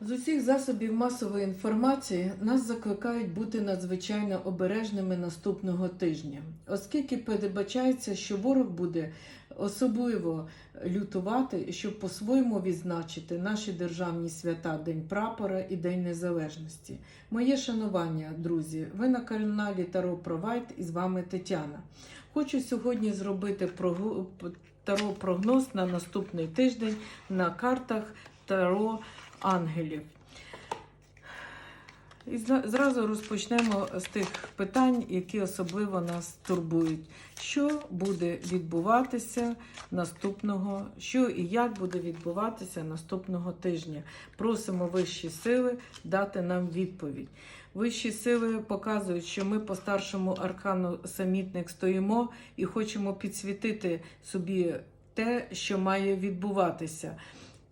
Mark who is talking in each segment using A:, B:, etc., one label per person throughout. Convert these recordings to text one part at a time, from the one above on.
A: З усіх засобів масової інформації нас закликають бути надзвичайно обережними наступного тижня, оскільки передбачається, що ворог буде особливо лютувати, щоб по-своєму відзначити наші державні свята День прапора і День Незалежності. Моє шанування, друзі, ви на каналі Таро Провайд і з вами Тетяна. Хочу сьогодні зробити таро прогноз на наступний тиждень на картах Таро ангелів. І зразу розпочнемо з тих питань, які особливо нас турбують. Що буде відбуватися наступного, що і як буде відбуватися наступного тижня? Просимо вищі сили дати нам відповідь. Вищі сили показують, що ми по старшому аркану самітник стоїмо і хочемо підсвітити собі те, що має відбуватися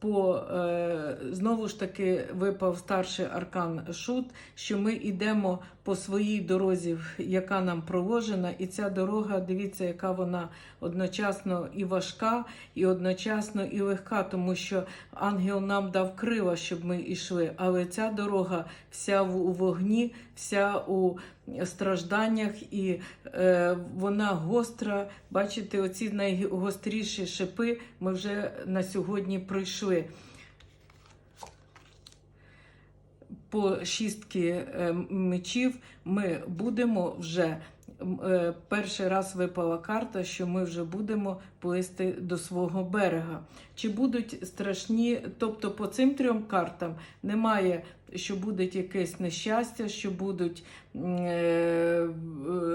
A: по е, знову ж таки випав старший аркан Шут, що ми йдемо по своїй дорозі, яка нам проложена, і ця дорога, дивіться, яка вона одночасно і важка, і одночасно і легка, тому що ангел нам дав крила, щоб ми йшли. Але ця дорога вся у вогні, вся у стражданнях, і е, вона гостра. Бачите, оці найгостріші шипи ми вже на сьогодні пройшли. По шістки е, мечів ми будемо вже. е, Перший раз випала карта, що ми вже будемо плисти до свого берега. Чи будуть страшні, тобто по цим трьом картам немає, що буде якесь нещастя, що будуть м, е,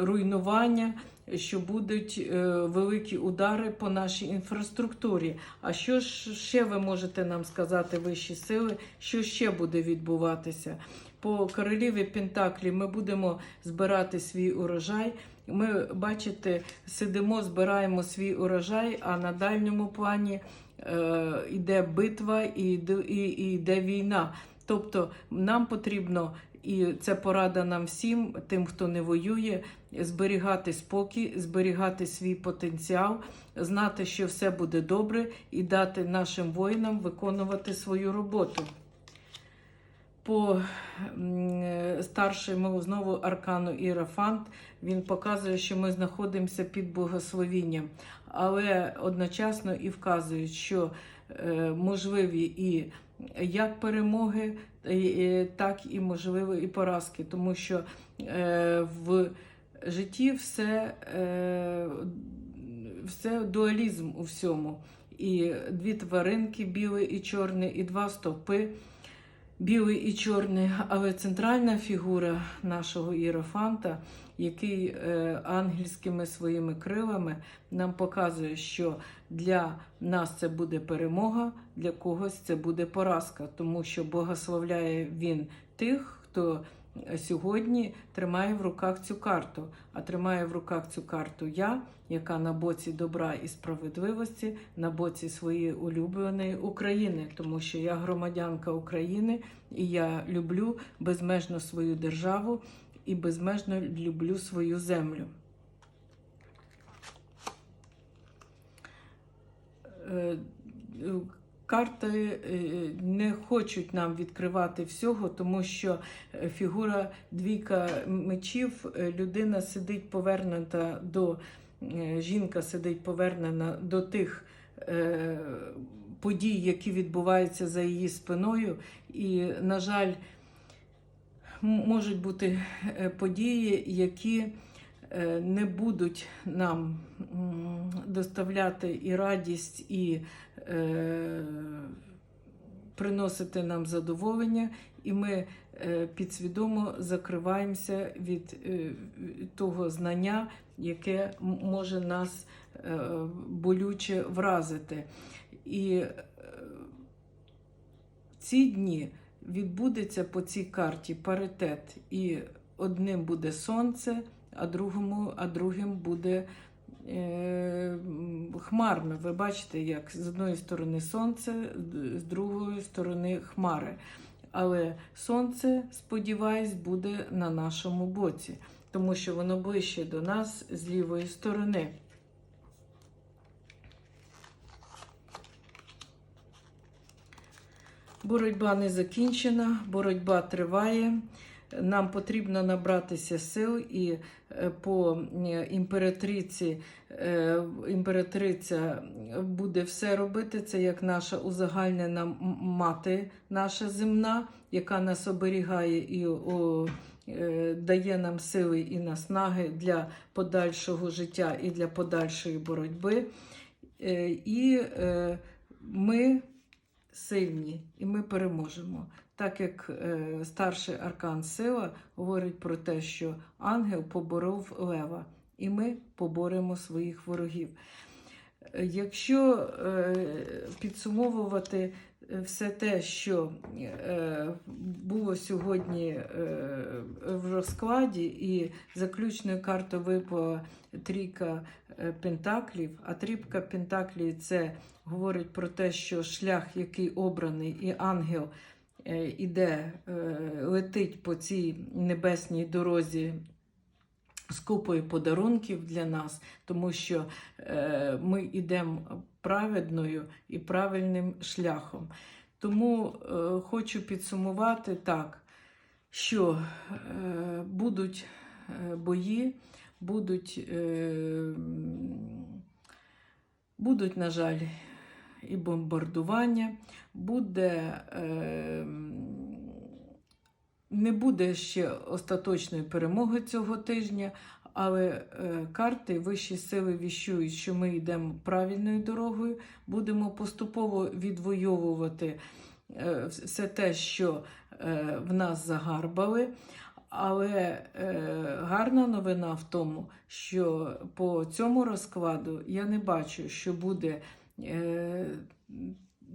A: руйнування, що будуть е, великі удари по нашій інфраструктурі. А що ж ще ви можете нам сказати, вищі сили, що ще буде відбуватися? По короліві Пентаклі ми будемо збирати свій урожай. Ми, бачите, сидимо, збираємо свій урожай, а на дальньому плані е, йде битва і, і, і йде війна. Тобто нам потрібно, і це порада нам всім, тим, хто не воює, зберігати спокій, зберігати свій потенціал, знати, що все буде добре, і дати нашим воїнам виконувати свою роботу. По старшому знову аркану Іерофант він показує, що ми знаходимося під благословінням, але одночасно і вказують, що можливі і як перемоги, е, е, так і можливі і поразки, тому що е, в житті все, е, все дуалізм у всьому. І дві тваринки, білий і чорний, і два стовпи білий і чорний, але центральна фігура нашого іерофанта, який е, ангельськими своїми крилами нам показує, що для нас це буде перемога, для когось це буде поразка, тому що благословляє він тих, хто сьогодні тримає в руках цю карту. А тримає в руках цю карту я, яка на боці добра і справедливості, на боці своєї улюбленої України, тому що я громадянка України і я люблю безмежно свою державу і безмежно люблю свою землю. Карти е, не хочуть нам відкривати всього, тому що е, фігура двійка мечів, е, людина сидить повернута до жінка сидить повернена до тих подій, які відбуваються за її спиною. І, на жаль, можуть бути події, які не будуть нам доставляти і радість, і е, приносити нам задоволення, і ми е, підсвідомо закриваємося від е, того знання, яке може нас е, болюче вразити. І е, ці дні відбудеться по цій карті паритет, і одним буде сонце, а другому, а другим буде е, хмарно. Ви бачите, як з одної сторони сонце, з другої сторони хмари. Але сонце, сподіваюсь, буде на нашому боці, тому що воно ближче до нас з лівої сторони. Боротьба не закінчена, боротьба триває. Нам потрібно набратися сил і е, по е, імператриці, е, імператриця буде все робити. Це як наша узагальнена мати, наша земна, яка нас оберігає і о, дає нам сили і наснаги для подальшого життя і для подальшої боротьби. І ми сильні, і ми переможемо. Так як е, старший аркан сила говорить про те, що ангел поборов лева, і ми поборемо своїх ворогів. Е, Якщо е, підсумовувати все те, що було сьогодні в розкладі, і заключною картою випала трійка пентаклів, а трійка пентаклів це говорить про те, що шлях, який обраний, і ангел іде, е, летить по цій небесній дорозі з купою подарунків для нас, тому що е, ми йдемо праведною і правильним шляхом. Тому е, хочу підсумувати так, що е, будуть е, бої, будуть, е, будуть, на жаль, і бомбардування, буде. Е, не буде ще остаточної перемоги цього тижня, але е, карти вищі сили віщують, що ми йдемо правильною дорогою, будемо поступово відвоювати е, все те, що е, в нас загарбали. Але е, гарна новина в тому, що по цьому розкладу я не бачу, що буде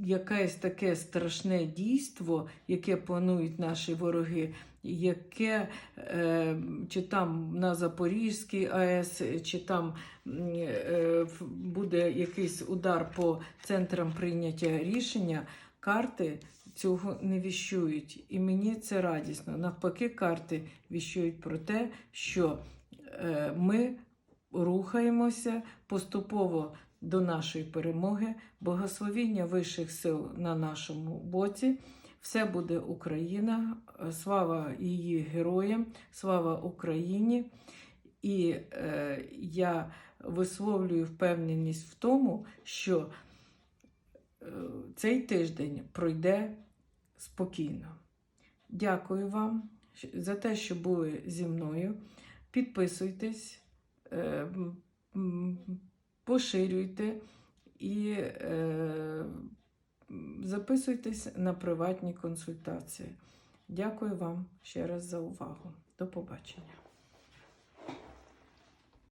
A: якесь таке страшне дійство, яке планують наші вороги, яке е, чи там на Запорізькій АЕС, чи там е, буде якийсь удар по центрам прийняття рішення, карти цього не віщують. І мені це радісно. Навпаки, карти віщують про те, що е, ми рухаємося поступово до нашої перемоги, благословіння вищих сил на нашому боці. Все буде Україна, слава її героям, слава Україні. І е, я висловлюю впевненість в тому, що е, цей тиждень пройде спокійно. Дякую вам за те, що були зі мною. Підписуйтесь, е, поширюйте і е, записуйтесь на приватні консультації. Дякую вам ще раз за увагу. До побачення.